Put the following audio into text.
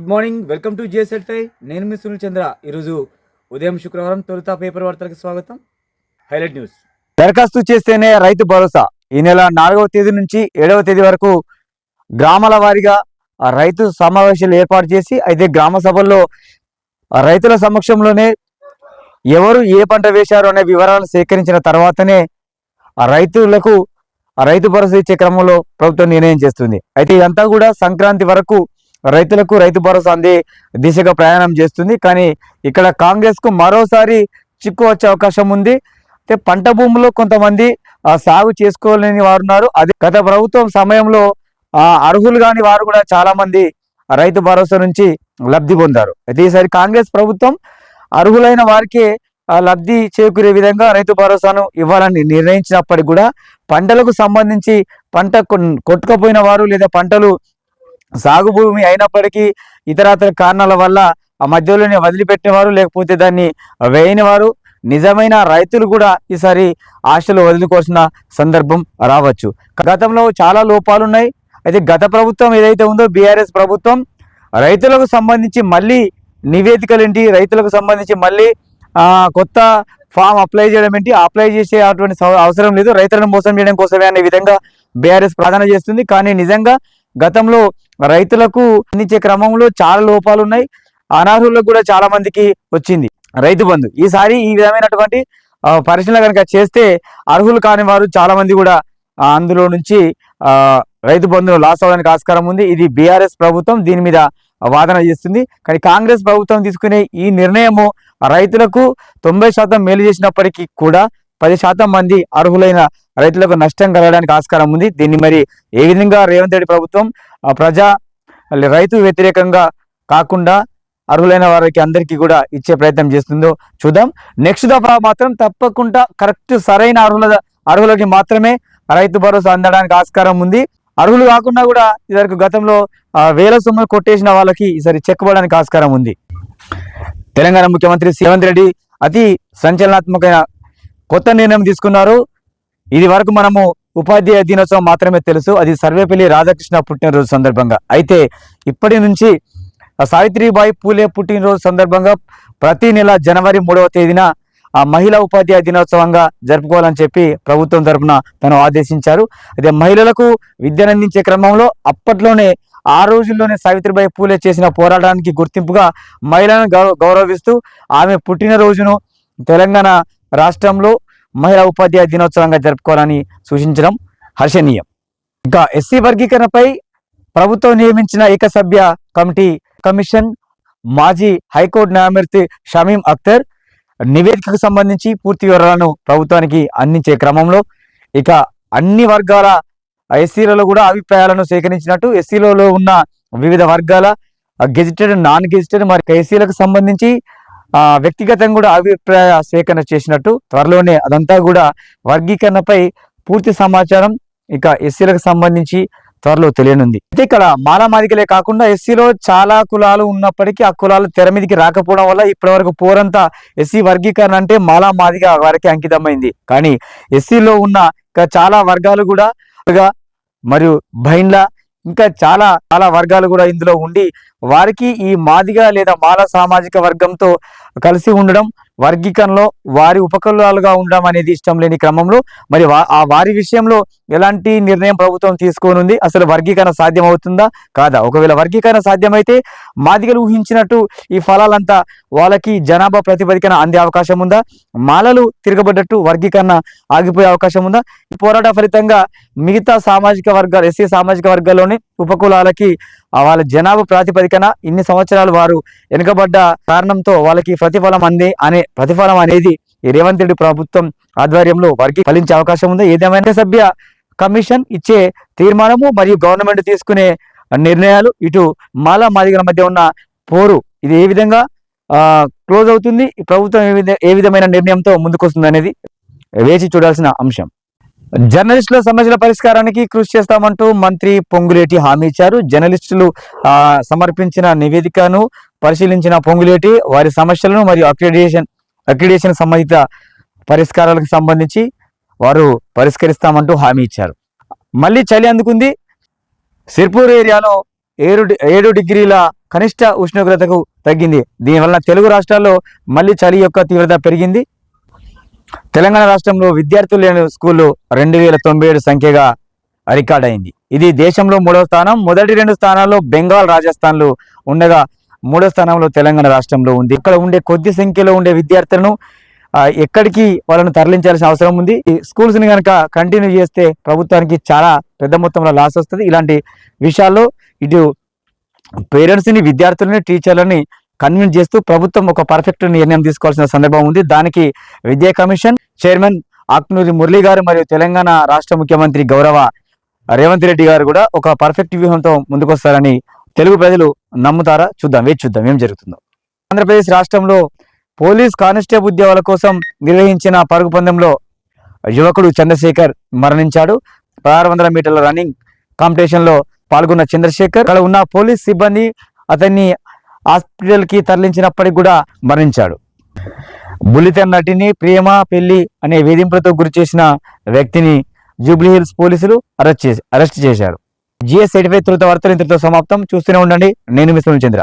Good morning welcome to GSL ఫై నేను మీ సునీల్ చంద్ర. ఈరోజు ఉదయం శుక్రవారం తొలుత పేపర్ వార్తలకు స్వాగతం. Highlight news. దరఖాస్తు చేస్తేనే రైతు భరోసా. ఈ నెల నాలుగవ తేదీ నుంచి ఏడవ తేదీ వరకు గ్రామాల వారీగా ఆ రైతు సమావేశాలు ఏర్పాటు చేసి అయితే గ్రామ సభల్లో రైతుల సమక్షంలోనే ఎవరు ఏ పంట వేశారు అనే వివరాలు సేకరించిన తర్వాతనే ఆ రైతులకు రైతు భరోసా ఇచ్చే క్రమంలో ప్రభుత్వం నిర్ణయం చేస్తుంది. అయితే ఇదంతా కూడా సంక్రాంతి వరకు రైతులకు రైతు భరోసా అందే దిశగా ప్రయాణం చేస్తుంది. కానీ ఇక్కడ కాంగ్రెస్కు మరోసారి చిక్కు వచ్చే అవకాశం ఉంది. అయితే పంట భూములో కొంతమంది సాగు చేసుకోలేని వారు ఉన్నారు. అదే గత ప్రభుత్వం సమయంలో అర్హులు కాని వారు కూడా చాలా మంది రైతు భరోసా నుంచి లబ్ధి పొందారు. అయితే ఈసారి కాంగ్రెస్ ప్రభుత్వం అర్హులైన వారికే ఆ, లబ్ధి చేకూరే విధంగా రైతు భరోసాను ఇవ్వాలని నిర్ణయించినప్పటికీ కూడా పంటలకు సంబంధించి పంట కొన్- కొట్టుకపోయిన వారు లేదా పంటలు సాగు భూమి అయినప్పటికీ ఇతరతర కారణాల వల్ల ఆ మధ్యలోనే వదిలిపెట్టినవారు లేకపోతే దాన్ని వేయనివారు. నిజమైన రైతులు కూడా ఈసారి ఆశలు వదులుకోవాల్సిన సందర్భం రావచ్చు. గతంలో చాలా లోపాలు ఉన్నాయి. అయితే గత ప్రభుత్వం ఏదైతే ఉందో బీఆర్ఎస్ ప్రభుత్వం రైతులకు సంబంధించి మళ్ళీ నివేదికలు ఏంటి? రైతులకు సంబంధించి మళ్ళీ కొత్త ఫామ్ అప్లై చేయడం ఏంటి? అప్లై చేసే అటువంటి అవసరం లేదు. రైతులను మోసం చేయడం కోసమే అనే విధంగా బీఆర్ఎస్ ప్రార్థన చేస్తుంది. కానీ నిజంగా గతంలో రైతులకు అందించే క్రమంలో చాలా లోపాలు ఉన్నాయి. అనర్హులకు కూడా చాలా మందికి వచ్చింది. రైతు బంధు. ఈసారి ఈ విధమైనటువంటి పరిశీలన కనుక చేస్తే అర్హులు కాని వారు చాలా మంది కూడా అందులో నుంచి ఆ, రైతు బంధును లాస్ అవ్వడానికి ఆస్కారం ఉంది. ఇది బీఆర్ఎస్ ప్రభుత్వం దీని మీద వాదన చేస్తుంది. కానీ కాంగ్రెస్ ప్రభుత్వం తీసుకునే ఈ నిర్ణయము రైతులకు తొంభై శాతం మేలు చేసినప్పటికీ కూడా పది శాతం మంది అర్హులైన రైతులకు నష్టం కలగడానికి ఆస్కారం ఉంది. దీన్ని మరి ఏ విధంగా రేవంత్ రెడ్డి ప్రభుత్వం ఆ, ప్రజా రైతు వ్యతిరేకంగా కాకుండా అర్హులైన వారికి అందరికీ కూడా ఇచ్చే ప్రయత్నం చేస్తుందో చూద్దాం. నెక్స్ట్ దఫా మాత్రం తప్పకుండా కరెక్ట్ సరైన అర్హుల అర్హులకి మాత్రమే రైతు భరోసా అందడానికి ఆస్కారం ఉంది. అర్హులు కాకుండా కూడా ఇదివరకు గతంలో వేల సొమ్ములు కొట్టేసిన వాళ్ళకి ఈసారి చెక్ పడడానికి ఆస్కారం ఉంది. తెలంగాణ ముఖ్యమంత్రి రేవంత్ రెడ్డి అతి సంచలనాత్మకమైన కొత్త నిర్ణయం తీసుకున్నారు. ఇది వరకు మనము ఉపాధ్యాయ దినోత్సవం మాత్రమే తెలుసు. అది సర్వేపల్లి రాధాకృష్ణ పుట్టినరోజు సందర్భంగా. అయితే ఇప్పటి నుంచి సావిత్రిబాయి పూలే పుట్టినరోజు సందర్భంగా ప్రతి నెల జనవరి మూడవ తేదీన ఆ మహిళా ఉపాధ్యాయ దినోత్సవంగా జరుపుకోవాలని చెప్పి ప్రభుత్వం తరఫున తను ఆదేశించారు. అదే మహిళలకు విద్యను అందించే క్రమంలో అప్పట్లోనే ఆ రోజుల్లోనే సావిత్రిబాయి పూలే చేసిన పోరాటానికి గుర్తింపుగా మహిళలను గౌరవిస్తూ ఆమె పుట్టినరోజును తెలంగాణ రాష్ట్రంలో మహిళా ఉపాధ్యాయ దినోత్సవంగా జరుపుకోవాలని సూచించడం హర్షణీయం. ఇంకా ఎస్సీ వర్గీకరణపై ప్రభుత్వం నియమించిన ఏకసభ్య కమిటీ కమిషన్ మాజీ హైకోర్టు న్యాయమూర్తి షమీం అఖ్తర్ నివేదికకు సంబంధించి పూర్తి వివరాలను ప్రభుత్వానికి అందించే క్రమంలో ఇక అన్ని వర్గాల ఎస్సీలలో కూడా అభిప్రాయాలను సేకరించినట్టు ఎస్సీలలో ఉన్న వివిధ వర్గాల గెజిటెడ్ నాన్ గెజిటెడ్ మరి ఎస్సీలకు సంబంధించి ఆ వ్యక్తిగతంగా కూడా అభిప్రాయ సేకరణ చేసినట్టు త్వరలోనే అదంతా కూడా వర్గీకరణపై పూర్తి సమాచారం ఇక ఎస్సీలకు సంబంధించి త్వరలో తెలియనుంది. అయితే ఇక్కడ మాలామాదికలే కాకుండా ఎస్సీలో చాలా కులాలు ఉన్నప్పటికీ ఆ కులాలు తెర మీదకి రాకపోవడం వల్ల ఇప్పటి వరకు పోరంతా ఎస్సీ వర్గీకరణ అంటే మాలామాదిగ వారికి అంకితమైంది. కానీ ఎస్సీలో ఉన్న ఇంకా చాలా వర్గాలు కూడా మరియు బైండ్ల ఇంకా చాలా చాలా వర్గాలు కూడా ఇందులో ఉండి వారికి ఈ మాదిగ లేదా మాల సామాజిక వర్గంతో కలిసి ఉండడం వర్గీకరణలో వారి ఉపకులాలుగా ఉండడం అనేది ఇష్టం లేని క్రమంలో మరి వా- ఆ వారి విషయంలో ఎలాంటి నిర్ణయం ప్రభుత్వం తీసుకోనుంది? అసలు వర్గీకరణ సాధ్యం అవుతుందా కాదా? ఒకవేళ వర్గీకరణ సాధ్యమైతే మాదిగలు ఊహించినట్టు ఈ ఫలాలంతా వాళ్ళకి జనాభా ప్రాతిపదికన అందే అవకాశం ఉందా? మాలలు తిరగబడ్డట్టు వర్గీకరణ ఆగిపోయే అవకాశం ఉందా? ఈ పోరాట ఫలితంగా మిగతా సామాజిక వర్గాలు ఎస్సీ సామాజిక వర్గాల్లోని ఉపకులాలకి వాళ్ళ జనాభా ప్రాతిపదికన ఇన్ని సంవత్సరాలు వారు వెనుకబడ్డ కారణంతో వాళ్ళకి ప్రతిఫలం అందే అనే ప్రతిఫలం అనేది రేవంత్ రెడ్డి ప్రభుత్వం ఆధ్వర్యంలో వారికి ఫలించే అవకాశం ఉంది. ఏదేమైనా సభ్య కమిషన్ ఇచ్చే తీర్మానము మరియు గవర్నమెంట్ తీసుకునే నిర్ణయాలు ఇటు మాల మాదిగల మధ్య ఉన్న పోరు ఇది ఏ విధంగా క్లోజ్ అవుతుంది? ప్రభుత్వం ఏ ఏ విధమైన నిర్ణయంతో ముందుకొస్తుంది అనేది వేచి చూడాల్సిన అంశం. జర్నలిస్టుల సమస్యల పరిష్కారానికి కృషి చేస్తామంటూ మంత్రి పొంగులేటి హామీ ఇచ్చారు. జర్నలిస్టులు సమర్పించిన నివేదికను పరిశీలించిన పొంగులేటి వారి సమస్యలను మరియు అక్రిడేషన్ అక్రిడేషన్ సంబంధిత పరిష్కారాలకు సంబంధించి వారు పరిష్కరిస్తామంటూ హామీ ఇచ్చారు. మళ్ళీ చలి అందుకుంది. సిర్పూర్ ఏరియాలో ఏడు ఏడు డిగ్రీల కనిష్ట ఉష్ణోగ్రతకు తగ్గింది. దీనివలన తెలుగు రాష్ట్రాల్లో మళ్ళీ చలి యొక్క తీవ్రత పెరిగింది. తెలంగాణ రాష్ట్రంలో విద్యార్థులు లేని స్కూళ్ళు రెండు వేల తొంభై ఏడు సంఖ్యగా రికార్డ్ అయింది ఇది దేశంలో మూడవ స్థానం. మొదటి రెండు స్థానాల్లో బెంగాల్ రాజస్థాన్లు ఉండగా మూడో స్థానంలో తెలంగాణ రాష్ట్రంలో ఉంది. ఇక్కడ ఉండే కొద్ది సంఖ్యలో ఉండే విద్యార్థులను ఎక్కడికి వాళ్ళను తరలించాల్సిన అవసరం ఉంది. ఈ స్కూల్స్ని కనుక కంటిన్యూ చేస్తే ప్రభుత్వానికి చాలా పెద్ద మొత్తంలో లాస్ వస్తుంది. ఇలాంటి విషయాల్లో ఇటు పేరెంట్స్ని విద్యార్థులని టీచర్లని కన్విన్స్ చేస్తూ ప్రభుత్వం ఒక పర్ఫెక్ట్ నిర్ణయం తీసుకోవాల్సిన సందర్భం ఉంది. దానికి విద్యా కమిషన్ చైర్మన్ ఆక్నూరి మురళి గారు మరియు తెలంగాణ రాష్ట్ర ముఖ్యమంత్రి గౌరవ రేవంత్ రెడ్డి గారు కూడా ఒక పర్ఫెక్ట్ వ్యూహంతో ముందుకొస్తారని తెలుగు ప్రజలు నమ్ముతారా? చూద్దాం వేచి చూద్దాం ఏం జరుగుతుందో. ఆంధ్రప్రదేశ్ రాష్ట్రంలో పోలీస్ కానిస్టేబుల్ ఉద్యోగాల కోసం నిర్వహించిన పరుగు పందెంలో యువకుడు చంద్రశేఖర్ మరణించాడు. పదహారు వందల మీటర్ల రన్నింగ్ కాంపిటీషన్లో పాల్గొన్న చంద్రశేఖర్ అక్కడ ఉన్న పోలీస్ సిబ్బంది అతన్ని హాస్పిటల్కి తరలించినప్పటికి కూడా మరణించాడు. బుల్లితెర నటిని ప్రేమ పెళ్ళి అనే వేధింపులతో గురి చేసిన వ్యక్తిని జూబ్లీహిల్స్ పోలీసులు అరెస్ట్ చేసి అరెస్ట్ చేశారు. జిఎస్ సర్టిఫైడ్ తొలుత వార్తలు ఇంతటితో సమాప్తం. చూస్తూనే ఉండండి. నేను మిశ్రమ చంద్ర.